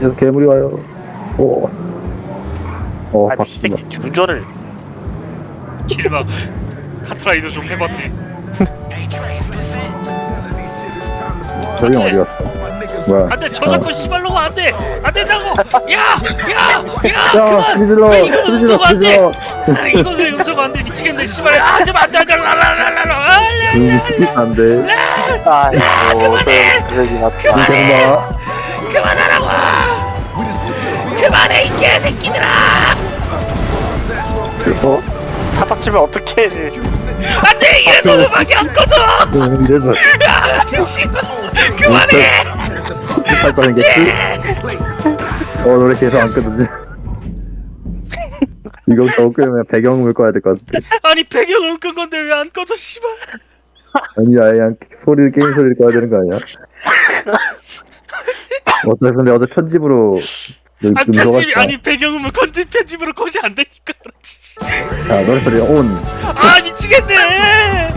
계속 괴물이 와요. 오. 어, 아니 이 바뀌었다. 새끼 운전을 길막 카트라이더 좀 해봤네. 저기 어디 갔어? 뭐야? 안돼 저작권 씨발로가 안돼 안 된다고. 야야야 야, 그만. 아, 이거 소리질러! 음소거 안 돼. 아, 이거 왜 음소거 안돼 미치겠네 씨발. 아좀 안돼 안돼 라라라라라. 음, 스킵 안 돼. 음, 맞다 계속 봐. 그만하라고. 그만해 이 개새끼들아. 어? 차딱 치면 어떡해 안돼 이래서 음악이 안 꺼져. 음, 이래서 야 씨발 그만해. 할거 생겼지? 어, 노래 계속 안 끄는데. 이거 더 끄면 배경음을 꺼야 될 것 같아. 아니 배경은 끈 건데 왜 안 꺼져 씨발. 아니야, 그냥 소리를, 게임 소리를 꺼야 되는 거 아니야? 어차피 근데 어제 편집으로 아 음소가 편집 아니 배경음을 건지 편집으로 컷이 안 되니까 그렇지. 자, 노래 소리 온. 아 미치겠네.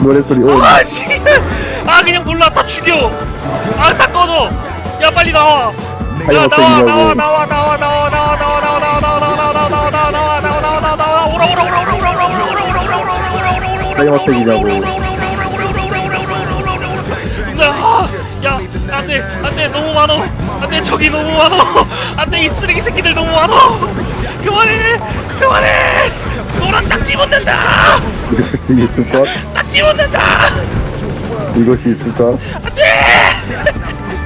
노래 소리 온. 아 씨. 아 그냥 몰라 다 죽여. 아 다 꺼져. 야 빨리 나와. 아니, 야 나와. 나와 나와 나와 나와 나와 나와 나와 나와 나와 나와 나와 나와 나와 나와 나와 나와 나와 나와 오라 오라 오라 오라 오라 오라 오라 오라 오라 오라 오라 오라 오라 오라 오라 아니, 어떻게 이냐고. 야, 안돼, 안돼, 너무 많어. 안돼, 저기 너무 많어. 안돼, 이 쓰레기 새끼들 너무 많어. 그만해, 그만해. 노란 딱지 묻는다. 이것이 유튜브가? 딱지 묻는다. 이것이 유튜브가?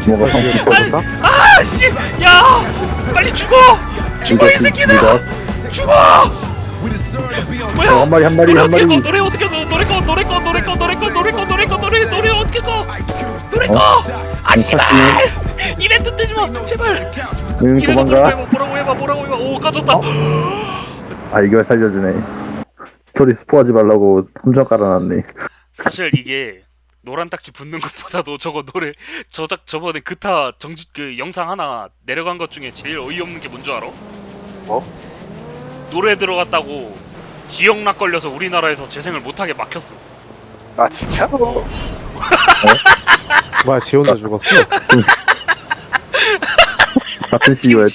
뭐가 한번 꺼졌다? 아, 씨, 야, 빨리 죽어. 죽어 이 새끼들아. 죽어. 뭐야? 어, 한 마리, 한 마리, 노래 한 마리. 꺼? 노래 어떻게 꺼? 노래 꺼? 노래 꺼? 노래 꺼? 노래 꺼? 노래 꺼? 노래 꺼? 노래 노래 어떻게 꺼? 노래 꺼? 어? 아 응, 씨발! 탔지. 이벤트 뜨지 마, 제발. 응, 이벤트 뭐라고 도망가. 해봐, 뭐라고 해봐, 뭐라고 해봐. 오 꺼졌다. 아, 이걸 살려주네. 스토리 스포하지 말라고 함정 깔아놨네. 사실 이게 노란 딱지 붙는 것보다도 저거 노래 저작 저번에 그타 정지 그 영상 하나 내려간 것 중에 제일 어이없는 게 뭔 줄 알아? 뭐? 노래 들어갔다고 지역락 걸려서 우리나라에서 재생을 못하게 막혔어. 아 진짜? 뭐야 지 혼자 죽었어? Tá sentindo, é,